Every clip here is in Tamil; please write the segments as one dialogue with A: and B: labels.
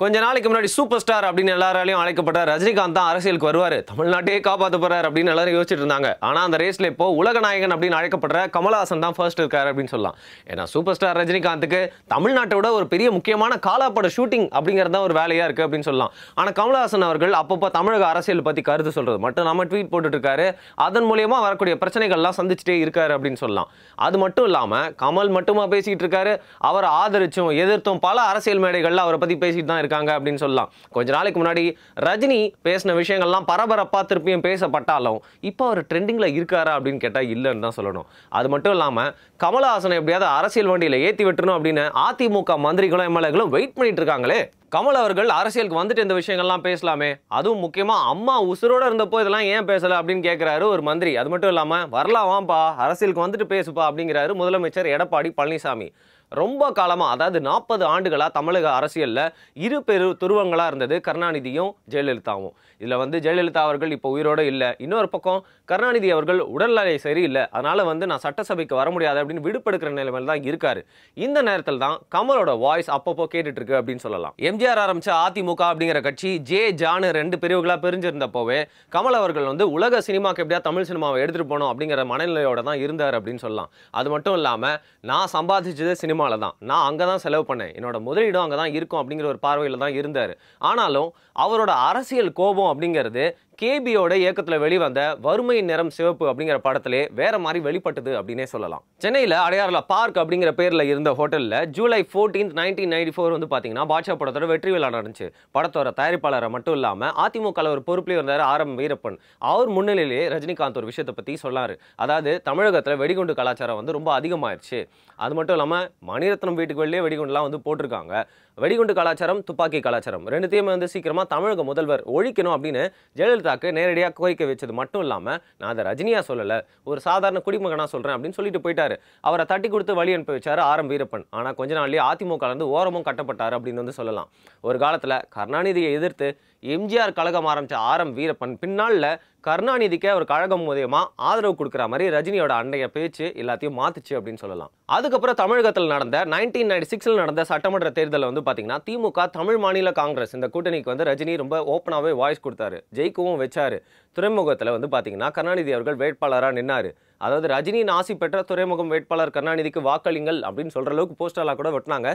A: கொஞ்ச நாளைக்கு முன்னாடி சூப்பர் ஸ்டார் அப்படின்னு எல்லாராலையும் அழைக்கப்பட்ட ரஜினிகாந்த் தான் அரசியலுக்கு வருவார். தமிழ்நாட்டையே காப்பாற்ற போறார் அப்படின்னு எல்லாரும் யோசிச்சுட்டு இருந்தாங்க. ஆனால் அந்த ரேஸ்ல இப்போ உலக நாயகன் அப்படின்னு அழைக்கப்படுற கமலஹாசன் தான் ஃபர்ஸ்ட் இருக்காரு அப்படின்னு சொல்லலாம். ஏன்னா சூப்பர் ஸ்டார் ரஜினிகாந்துக்கு தமிழ்நாட்டோட ஒரு பெரிய முக்கியமான காலாப்பட ஷூட்டிங் அப்படிங்கிறது தான் ஒரு வேலையா இருக்கு அப்படின்னு சொல்லலாம். ஆனால் கமலஹாசன் அவர்கள் அப்பப்போ தமிழக அரசியல் பத்தி கருத்து சொல்றது மட்டும் நம்ம ட்வீட் போட்டுட்டு இருக்காரு அதன் மூலியமா வரக்கூடிய பிரச்சனைகள்லாம் சந்திச்சுட்டே இருக்காரு அப்படின்னு சொல்லலாம். அது மட்டும் இல்லாம கமல் மட்டுமா பேசிட்டு இருக்காரு. அவரை ஆதரிச்சும் எதிர்த்தும் பல அரசியல் மேடைகள்ல அவரை பத்தி பேசிட்டு தான் இருக்காங்க அப்படின்னு சொல்லலாம். கொஞ்ச நாளைக்கு முன்னாடி ரஜினி பேசின விஷயங்கள்லாம் பரபரப்பா திருப்பியும் பேசப்பட்டாலும் இப்போ அவர் ட்ரெண்டிங்ல இருக்காரா அப்படின்னு கேட்டா இல்லைன்னு தான் சொல்லணும். அது மட்டும் இல்லாம கமலஹாசனை எப்படியாவது அரசியல் வண்டியில ஏத்தி விட்டுணும் அப்படின்னு அதிமுக மந்திரிகளும் எம்எல்ஏகளும் வெயிட் பண்ணிட்டு இருக்காங்களே? கமல் அவர்கள் அரசியலுக்கு வந்துட்டு இந்த விஷயங்கள்லாம் பேசலாமே? அதுவும் முக்கியமா அம்மா உசுரோட இருந்தப்போ இதெல்லாம் ஏன் பேசல அப்படின்னு கேட்குறாரு ஒரு மந்திரி. அது மட்டும் இல்லாம வரலாம் வாம்பா அரசியலுக்கு வந்துட்டு பேசுப்பா அப்படிங்கிறாரு முதலமைச்சர் எடப்பாடி பழனிசாமி. ரொம்ப காலமாக அதாவது நாற்பது ஆண்டுகளாக தமிழக அரசியலில் இரு பெரு துருவங்களாக இருந்தது கருணாநிதியும் ஜெயலலிதாவும். இதில் வந்து ஜெயலலிதா அவர்கள் இப்போ உயிரோட இல்லை. இன்னொரு பக்கம் கருணாநிதி அவர்கள் உடல்நிலை சரியில்லை. அதனால் வந்து நான் சட்டசபைக்கு வர முடியாது அப்படின்னு விடுப்படுக்கிற நிலைமையில் தான் இருக்காரு. இந்த நேரத்தில் தான் கமலோட வாய்ஸ் அப்பப்போ கேட்டுட்டு இருக்கு அப்படின்னு சொல்லலாம். எம்ஜிஆர் ஆரம்பிச்ச அதிமுக அப்படிங்கிற கட்சி ஜே ஜானு ரெண்டு பிரிவுகளாக பிரிஞ்சிருந்தப்போவே கமல் அவர்கள் வந்து உலக சினிமாக்கு எப்படியா தமிழ் சினிமாவை எடுத்துகிட்டு போகணும் அப்படிங்கிற மனநிலையோட தான் இருந்தார் அப்படின்னு சொல்லலாம். அது மட்டும் இல்லாமல் நான் சம்பாதிச்சது சினிமாவில் தான். நான் அங்கே தான் செலவு பண்ணேன். என்னோட முதலீடும் அங்கே தான் இருக்கும் அப்படிங்கிற ஒரு பார்வையில் தான் இருந்தார். ஆனாலும் அவரோட அரசியல் கோபம் அப்படிங்கிறது கேபியோட இயக்கத்தில் வெளிவந்த வறுமையின் நிறம் சிவப்பு அப்படிங்கிற படத்திலே வேற மாதிரி வெளிப்பட்டது அப்படின்னே சொல்லலாம். சென்னையில் அடையாறுல பார்க் அப்படிங்கிற பேரில் இருந்த ஹோட்டலில் July fourteen nineteen ninety four வந்து பார்த்தீங்கன்னா பாட்ஷா படத்தோட வெற்றி விழா நடந்துச்சு. படத்தோட தயாரிப்பாளரை மட்டும் இல்லாமல் அதிமுக ஒரு பொறுப்பிலே இருந்தார் ஆர் எம் வீரப்பன். அவர் முன்னிலையிலே ரஜினிகாந்த் ஒரு விஷயத்தை பற்றி சொன்னார். அதாவது தமிழகத்தில் வெடிகுண்டு கலாச்சாரம் வந்து ரொம்ப அதிகமாயிருச்சு. அது மட்டும் இல்லாமல் மணிரத்னம் வீட்டுக்கு வெளியே வெடிகுண்டுலாம் வந்து போட்டிருக்காங்க. வெடிகுண்டு கலாச்சாரம் துப்பாக்கி கலாச்சாரம் ரெண்டுத்தையுமே வந்து சீக்கிரமாக தமிழக முதல்வர் ஒழிக்கணும் அப்படின்னு ஜெயலலிதா ஜெயலலிதாக்கு நேரடியாக கோரிக்கை வச்சது மட்டும் இல்லாமல் நான் அதை ரஜினியா சொல்லலை ஒரு சாதாரண குடிமகனாக சொல்கிறேன் அப்படின்னு சொல்லிட்டு போயிட்டாரு. அவரை தட்டி கொடுத்து வழி அனுப்பி வச்சார் ஆரம் வீரப்பன். ஆனால் கொஞ்ச நாள்லயே அதிமுகலேருந்து ஓரமும் கட்டப்பட்டார் அப்படின்னு வந்து சொல்லலாம். ஒரு காலத்தில் கருணாநிதியை எதிர்த்து எம்ஜிஆர் கழகம் ஆரம்பித்த ஆர் எம் வீரப்பன் பின்னாளில் கருணாநிதிக்கு அவர் கழகம் மூலியமா ஆதரவு கொடுக்குற மாதிரி ரஜினியோட அண்டைய பேச்சு எல்லாத்தையும் மாத்துச்சு அப்படின்னு சொல்லலாம். அதுக்கப்புறம் தமிழகத்தில் நடந்த நைன்டீன் நைன்டி சிக்ஸில் நடந்த சட்டமன்ற தேர்தலில் வந்து பார்த்தீங்கன்னா திமுக தமிழ் மாநில காங்கிரஸ் இந்த கூட்டணிக்கு வந்து ரஜினி ரொம்ப ஓப்பனாகவே வாய்ஸ் கொடுத்தாரு. ஜெயிக்கவும் வச்சாரு. துறைமுகத்தில் வந்து பார்த்தீங்கன்னா கருணாநிதி அவர்கள் வேட்பாளராக நின்னார். அதாவது ரஜினியின் ஆசி பெற்ற துறைமுகம் வேட்பாளர் கருணாநிதிக்கு வாக்களிங்கள் அப்படின்னு சொல்கிற அளவுக்கு போஸ்டர்லாம் கூட வெட்டினாங்க.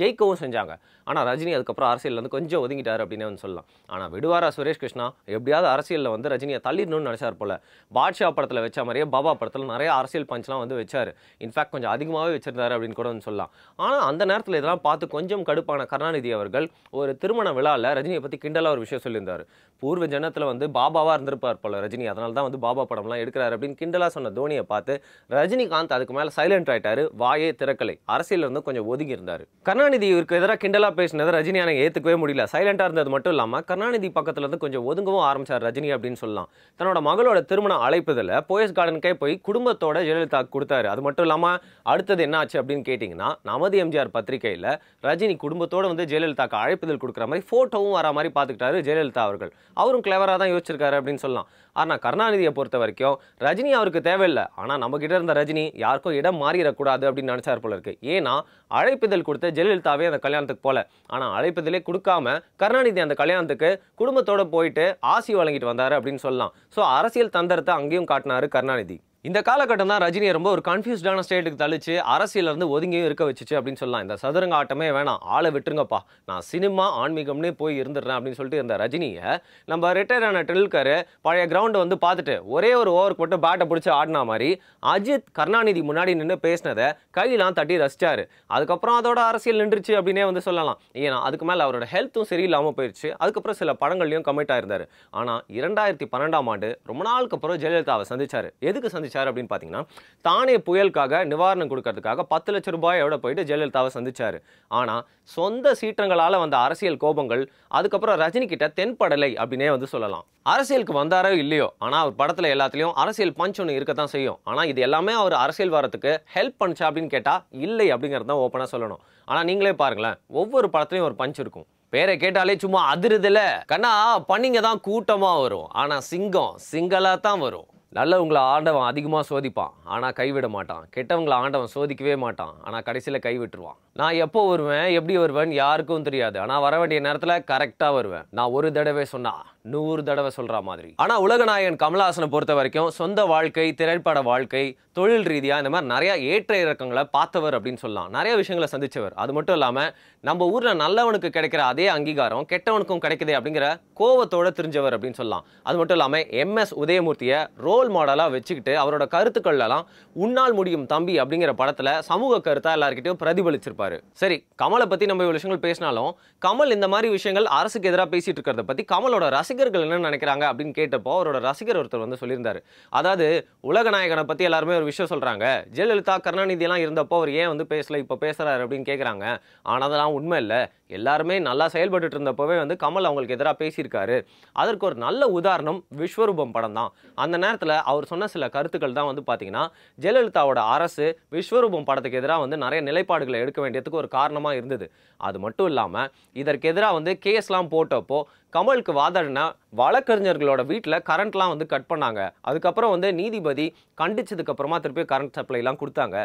A: ஜெயிக்கவும் செஞ்சாங்க. ஆனால் ரஜினி அதுக்கப்புறம் அரசியல் வந்து கொஞ்சம் ஒதுங்கிட்டார் அப்படின்னு வந்து சொல்லலாம். ஆனால் விடுவாரா சுரேஷ் கிருஷ்ணா? எப்படியாவது அரசியலில் வந்து ரஜினியை தள்ளிடணும்னு நினச்சார் போல. பாட்ஷா படத்தில் வச்ச மாதிரியே பாபா படத்தில் நிறைய அரசியல் பஞ்ச்லாம் வந்து வச்சார். இன்ஃபேக்ட் கொஞ்சம் அதிகமாகவே வச்சிருந்தாரு அப்படின்னு கூட வந்து சொல்லலாம். ஆனால் அந்த நேரத்தில் இதெல்லாம் பார்த்து கொஞ்சம் கடுப்பான கருணாநிதி அவர்கள் ஒரு திருமண விழாவில் ரஜினியை பற்றி கிண்டலாக ஒரு விஷயம் சொல்லியிருந்தார். பூர்வ ஜனத்தில் வந்து பாபாவாக இருந்திருப்பார் போல ரஜினி. அதனால தான் வந்து பாபா படம்லாம் எடுக்கிறார் அப்படின்னு கிண்டலாக சொன்ன தோனி தோனியை பார்த்து ரஜினிகாந்த் அதுக்கு மேலே சைலண்ட் ஆயிட்டாரு வாயே திறக்கலை. அரசியலிருந்து கொஞ்சம் ஒதுங்கி இருந்தார். கருணாநிதி இவருக்கு எதிராக கிண்டலாக பேசினதை ரஜினியால ஏற்றுக்கவே முடியல. சைலண்டாக இருந்தது மட்டும் இல்லாமல் கருணாநிதி பக்கத்துல இருந்து கொஞ்சம் ஒதுங்கவும் ஆரம்பிச்சார் ரஜினி அப்படின்னு சொல்லலாம். தன்னோட மகளோட திருமண அழைப்பதில் போயஸ் கார்டனுக்கே போய் குடும்பத்தோட ஜெயலலிதா கொடுத்தாரு. அது மட்டும் இல்லாமல் அடுத்தது என்ன ஆச்சு அப்படின்னு கேட்டிங்கன்னா நமது எம்ஜிஆர் பத்திரிகையில் ரஜினி குடும்பத்தோட வந்து ஜெயலலிதாக்கு அழைப்புதல் கொடுக்குற மாதிரி ஃபோட்டோவும் வர மாதிரி பார்த்துக்கிட்டாரு ஜெயலலிதா அவர்கள். அவரும் கிளவராக தான் யோசிச்சிருக்காரு அப்படின்னு சொல்லலாம். ஆனால் கருணாநிதியை பொறுத்த வரைக்கும் ரஜினி அவருக்கு தேவையில்லை. ஆனால் நம்ம கிட்ட இருந்த ரஜினி யாருக்கும் இடம் மாறிடக்கூடாது அப்படின்னு நினச்சார் போல இருக்கு. ஏன்னா அழைப்புதல் கொடுத்த ஜெயலலிதாவே அந்த கல்யாணத்துக்கு போல. ஆனால் அழைப்புதலே கொடுக்காம கருணாநிதி அந்த கல்யாணத்துக்கு குடும்பத்தோட போயிட்டு ஆசி வழங்கிட்டு வந்தாரு அப்படின்னு சொல்லலாம். ஸோ அரசியல் தந்திரத்தை அங்கேயும் காட்டினாரு கருணாநிதி. இந்த காலகட்டம் தான் ரஜினியை ரொம்ப ஒரு கன்ஃபியூஸ்டான ஸ்டேட்டுக்கு தள்ளிச்சு அரசியலேருந்து ஒதுங்கியும் இருக்க வச்சுச்சு அப்படின்னு சொல்லலாம். இந்த சதுரங்க ஆட்டமே வேணாம். ஆளை விட்டுருங்கப்பா. நான் சினிமா ஆன்மீகம்னே போய் இருந்துடுறேன் அப்படின்னு சொல்லிட்டு இந்த ரஜினியை நம்ம ரிட்டையர் ஆன டெல்கர் பழைய கிரவுண்டை வந்து பார்த்துட்டு ஒரே ஒரு ஓவருக்கு மட்டும் பேட்டை பிடிச்சி ஆடினா மாதிரி அஜித் கருணாநிதி முன்னாடி நின்று பேசினதை கையெல்லாம் தட்டி ரசிச்சாரு. அதுக்கப்புறம் அதோட அரசியல் நின்றுச்சு அப்படின்னே வந்து சொல்லலாம். ஏன்னா அதுக்கு மேலே அவரோட ஹெல்த்தும் சரியில்லாமல் போயிடுச்சு அதுக்கப்புறம் சில படங்கள்லையும் கமிட் ஆயிருந்தார். ஆனால் இரண்டாயிரத்தி பன்னெண்டாம் ஆண்டு ரொம்ப நாளுக்கு அப்புறம் ஜெயலலிதாவை சந்திச்சார். எதுக்கு சந்திச்சார் அப்படின்னு பார்த்தீங்கன்னா தானே புயலுக்காக நிவாரணம் கொடுக்கறதுக்காக பத்து லட்சம் ரூபாயோட போயிட்டு ஜெயலலிதாவை சந்திச்சாரு. ஆனால் சொந்த சீற்றங்களால் வந்த அரசியல் கோபங்கள் அதுக்கப்புறம் ரஜினி கிட்ட தென்படலை அப்படின்னே வந்து சொல்லலாம். அரசியலுக்கு வந்தாரோ இல்லையோ ஆனால் அவர் படத்தில் எல்லாத்துலேயும் அரசியல் பஞ்ச் ஒன்று இருக்கத்தான் செய்யும். ஆனால் இது எல்லாமே அவர் அரசியல் வரத்துக்கு ஹெல்ப் பண்ணுச்சா அப்படின்னு கேட்டால் இல்லை அப்படிங்கிறது தான் ஓப்பனாக சொல்லணும். ஆனால் நீங்களே பாருங்களேன் ஒவ்வொரு படத்துலையும் ஒரு பஞ்ச் இருக்கும். பேரை கேட்டாலே சும்மா அதிருதுல. கண்ணா பண்ணிங்க தான் கூட்டமாக வரும். ஆனால் சிங்கம் சிங்கலாக தான் வரும். நல்லவங்களை ஆண்டவன் அதிகமாக சோதிப்பான். ஆனால் கைவிட மாட்டான். கெட்டவங்களை ஆண்டவன் சோதிக்கவே மாட்டான். ஆனால் கடைசியில் கைவிட்டுருவான் நான் எப்போ வருவேன் எப்படி வருவேன் யாருக்கும் தெரியாது. ஆனால் வர வேண்டிய நேரத்தில் கரெக்டாக வருவேன். நான் ஒரு தடவை சொன்னா நூறு தடவை சொல்ற மாதிரி. ஆனால் உலகநாயகன் கமலஹாசனை பொறுத்த வரைக்கும் சொந்த வாழ்க்கை திரைப்பட வாழ்க்கை தொழில் ரீதியாக இந்த மாதிரி நிறைய ஏற்ற இறக்கங்களை பார்த்தவர் அப்படின்னு சொல்லலாம். நிறைய விஷயங்களை சந்திச்சவர். அது மட்டும் இல்லாமல் நம்ம ஊரில் நல்லவனுக்கு கிடைக்கிற அதே அங்கீகாரம் கெட்டவனுக்கும் கிடைக்குதே அப்படிங்கிற கோவத்தோட தெரிஞ்சவர் அப்படின்னு சொல்லலாம். அது மட்டும் இல்லாமல் எம்எஸ் உதயமூர்த்தியை ரோல் மாடலாக வச்சுக்கிட்டு அவரோட கருத்துக்கள்லாம் உன்னால் முடியும் தம்பி அப்படிங்கிற படத்தில் சமூக கருத்தா எல்லாருக்கிட்டையும் பிரதிபலிச்சிருப்பாரு. சரி கமலை பற்றி நம்ம இவ்வளோ விஷயங்கள் பேசினாலும் கமல் இந்த மாதிரி விஷயங்கள் அரசுக்கு எதிராக பேசிட்டு இருக்கிறத பற்றி கமலோட ரசிகர்கள் என்ன நினைக்கிறாங்க அப்படின்னு கேட்டப்போ அவரோட ரசிகர் ஒருத்தர் வந்து சொல்லியிருந்தாரு. அதாவது உலகநாயகனை பற்றி எல்லாருமே ஒரு விஷயம் சொல்கிறாங்க ஜெயலலிதா கருணாநிதியெல்லாம் இருந்தப்போ அவர் ஏன் வந்து பேசல இப்போ பேசுகிறாரு அப்படின்னு கேட்குறாங்க ஆனால் அதெல்லாம் உண்மை இல்லை. எல்லாருமே நல்லா செயல்பட்டுட்டு இருந்தப்போவே வந்து கமல் அவங்களுக்கு எதிராக பேசியிருக்காரு. அதற்கு ஒரு நல்ல உதாரணம் விஸ்வரூபம் படம் தான். அந்த நேரத்தில் அவர் சொன்ன சில கருத்துக்கள் தான் வந்து பார்த்தீங்கன்னா ஜெயலலிதாவோட அரசு விஸ்வரூபம் படத்துக்கு எதிராக வந்து நிறைய நிலைப்பாடுகளை எடுக்க வேண்டியதுக்கு ஒரு காரணமாக இருந்தது. அது மட்டும் இல்லாமல் இதற்கு எதிராக வந்து கேஸ்லாம் போட்டப்போ கமலுக்கு வாதாடினா வழக்கறிஞர்களோட வீட்டில் கரண்ட்லாம் வந்து கட் பண்ணாங்க. அதுக்கப்புறம் வந்து நீதிபதி கண்டிச்சதுக்கப்புறமா திருப்பி கரண்ட் சப்ளைலாம் கொடுத்தாங்க.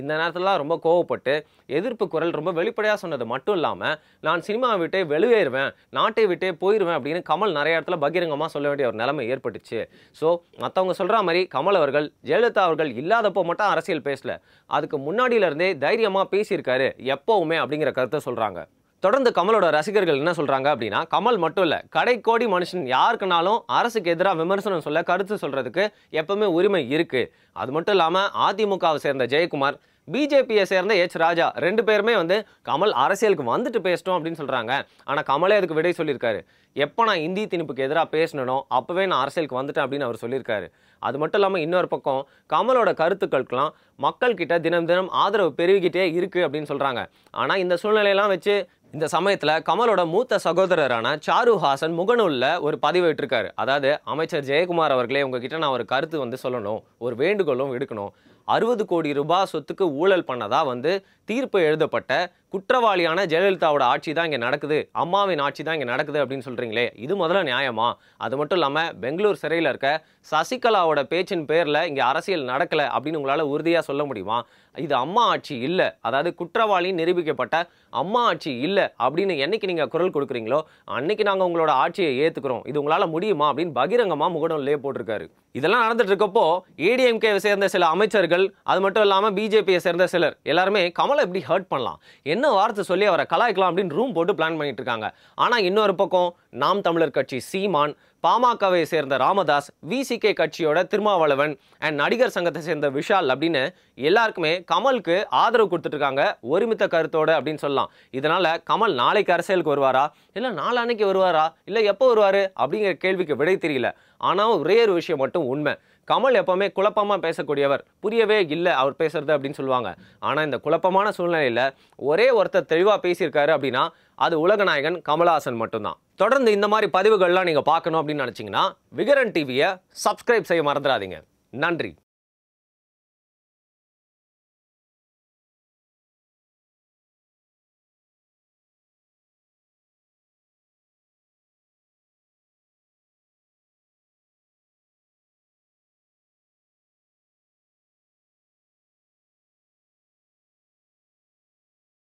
A: இந்த நேரத்துலலாம் ரொம்ப கோவப்பட்டு எதிர்ப்பு குரல் ரொம்ப வெளிப்படையாக சொன்னது மட்டும் இல்லாமல் நான் சினிமாவை விட்டே வெளியேறுவேன் நாட்டை விட்டே போயிடுவேன் அப்படின்னு கமல் நிறைய இடத்துல பகிரங்கமாக சொல்ல வேண்டிய ஒரு நிலைமை ஏற்பட்டுச்சு. ஸோ மற்றவங்க சொல்கிற மாதிரி கமல் அவர்கள் ஜெயலலிதா அவர்கள் இல்லாதப்போ மட்டும் அரசியல் பேசல. அதுக்கு முன்னாடியிலேருந்தே தைரியமாக பேசியிருக்காரு எப்போவுமே அப்படிங்கிற கருத்தை சொல்கிறாங்க தொடர்ந்து கமலோட ரசிகர்கள் என்ன சொல்றாங்க அப்படின்னா கமல் மட்டும் இல்ல கடைக்கோடி மனுஷன் யாருக்குனாலும் அரசுக்கு எதிராக விமர்சனம் சொல்ல கருத்து சொல்றதுக்கு எப்பவுமே உரிமை இருக்கு. அது மட்டும் இல்லாம அதிமுகவை சேர்ந்த ஜெயக்குமார் பிஜேபியை சேர்ந்த எச் ராஜா ரெண்டு பேருமே வந்து கமல் அரசியலுக்கு வந்துட்டு பேசிட்டோம் அப்படின்னு சொல்கிறாங்க ஆனால் கமலே அதுக்கு விடை சொல்லியிருக்காரு. எப்போ நான் இந்தி திணிப்புக்கு எதிராக பேசணும் அப்போவே நான் அரசியலுக்கு வந்துட்டேன் அப்படின்னு அவர் சொல்லியிருக்காரு. அது மட்டும் இல்லாமல் இன்னொரு பக்கம் கமலோட கருத்துக்களுக்கெல்லாம் மக்கள்கிட்ட தினம் தினம் ஆதரவு பெருகிக்கிட்டே இருக்குது அப்படின்னு சொல்கிறாங்க ஆனால் இந்த சூழ்நிலையெல்லாம் வச்சு இந்த சமயத்தில் கமலோட மூத்த சகோதரரான சாரு ஹாசன் முகநூலில் ஒரு பதிவிட்டிருக்காரு அதாவது அமைச்சர் ஜெயக்குமார் அவர்களே உங்ககிட்ட நான் ஒரு கருத்து வந்து சொல்லணும் ஒரு வேண்டுகோளும் எடுக்கணும் அறுபது கோடி ரூபாய் சொத்துக்கு ஊழல் பண்ணதா வந்து தீர்ப்பு எழுதப்பட்ட குற்றவாளியான ஜெயலலிதாவோட ஆட்சி தான் இங்கே நடக்குது அம்மாவின் ஆட்சி தான் இங்கே நடக்குது அப்படின்னு சொல்கிறீங்களே இது முதல்ல நியாயமா? அது மட்டும் இல்லாமல் பெங்களூர் சிறையில் இருக்க சசிகலாவோட பேச்சின் பேரில் இங்கே அரசியல் நடக்கலை அப்படின்னு உங்களால் உறுதியாக சொல்ல முடியுமா? இது அம்மா ஆட்சி இல்லை அதாவது குற்றவாளி நிரூபிக்கப்பட்ட அம்மா ஆட்சி இல்லை அப்படின்னு என்னைக்கு நீங்கள் குரல் கொடுக்குறீங்களோ அன்னைக்கு நாங்கள் உங்களோட ஆட்சியை ஏற்றுக்கிறோம் இது உங்களால் முடியுமா அப்படின்னு பகிரங்கமாக முகநூல்லே போட்டிருக்காரு. இதெல்லாம் நடந்துட்டு இருக்கப்போ ஏடிஎம்கே சேர்ந்த சில அமைச்சர்கள் அது மட்டும் இல்லாமல் பிஜேபியை சேர்ந்த சிலர் எல்லாருமே கமலை எப்படி ஹர்ட் பண்ணலாம்? என்ன வார்த்தை சொல்லி அவரை கலாய்க்கலாம் அப்படின்னு ரூம் போட்டு பிளான் பண்ணிட்டு இருக்காங்க. ஆனால் இன்னொரு பக்கம் நாம் தமிழர் கட்சி சீமான் பாமகவை சேர்ந்த ராமதாஸ் விசிகே கட்சியோட திருமாவளவன் அண்ட் நடிகர் சங்கத்தை சேர்ந்த விஷால் அப்படின்னு எல்லாருக்குமே கமலுக்கு ஆதரவு கொடுத்துட்டு இருக்காங்க. ஒருமித்த கருத்தோட அப்படின்னு சொல்லலாம். இதனால கமல் நாளைக்கு அரசியலுக்கு வருவாரா? இல்லை நாளான்னைக்கு வருவாரா? இல்லை எப்போ வருவாரு? அப்படிங்கிற கேள்விக்கு விடை தெரியல. ஆனால் ஒரே ஒரு விஷயம் மட்டும் உண்மை. கமல் எப்பவுமே குழப்பமாக பேசக்கூடியவர். புரியவே இல்லை அவர் பேசுறது அப்படின்னு சொல்லுவாங்க. ஆனால் இந்த குழப்பமான சூழ்நிலையில் ஒரே ஒருத்தர் தெளிவாக பேசியிருக்காரு அப்படின்னா அது உலகநாயகன் கமல்ஹாசன் மட்டும்தான். தொடர்ந்து இந்த மாதிரி பதிவுகள்லாம் நீங்கள் பார்க்கணும் அப்படின்னு நினச்சிங்கன்னா விகரன் டிவியை சப்ஸ்கிரைப் செய்ய மறந்துடாதீங்க. நன்றி.